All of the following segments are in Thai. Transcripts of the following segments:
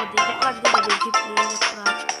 eu já que ela deu de presa pra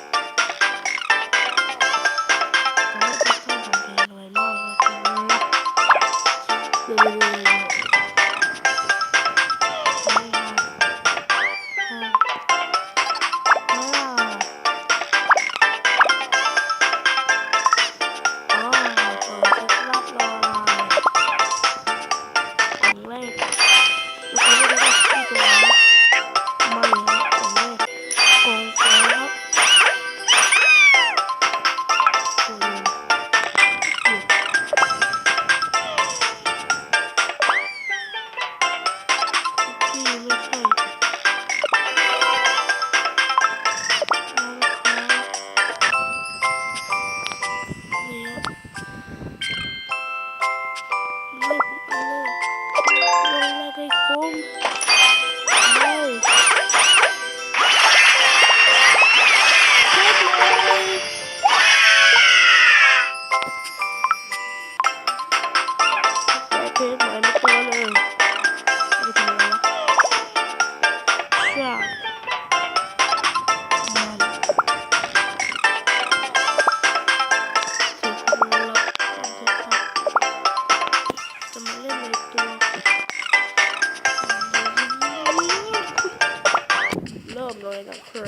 ก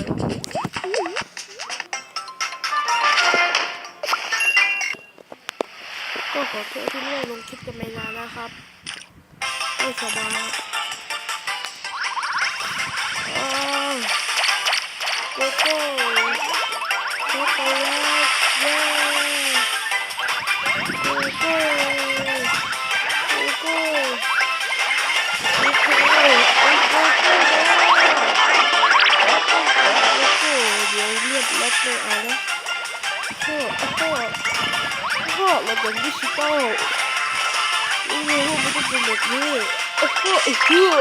็ขอโทษที่ไม่ได้ลงคลิปกันไม่นานนะครับไม่สบายโอโก้ช็อกโแลตเย้โกโก้ play Ada. Four, a four. Like a good. A four, a four.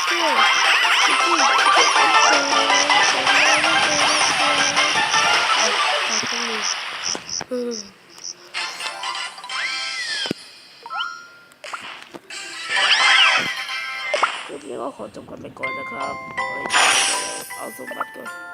คลินี้ก็ขอจบกันไปก่อนนะครับ เอาสมบัติก่อน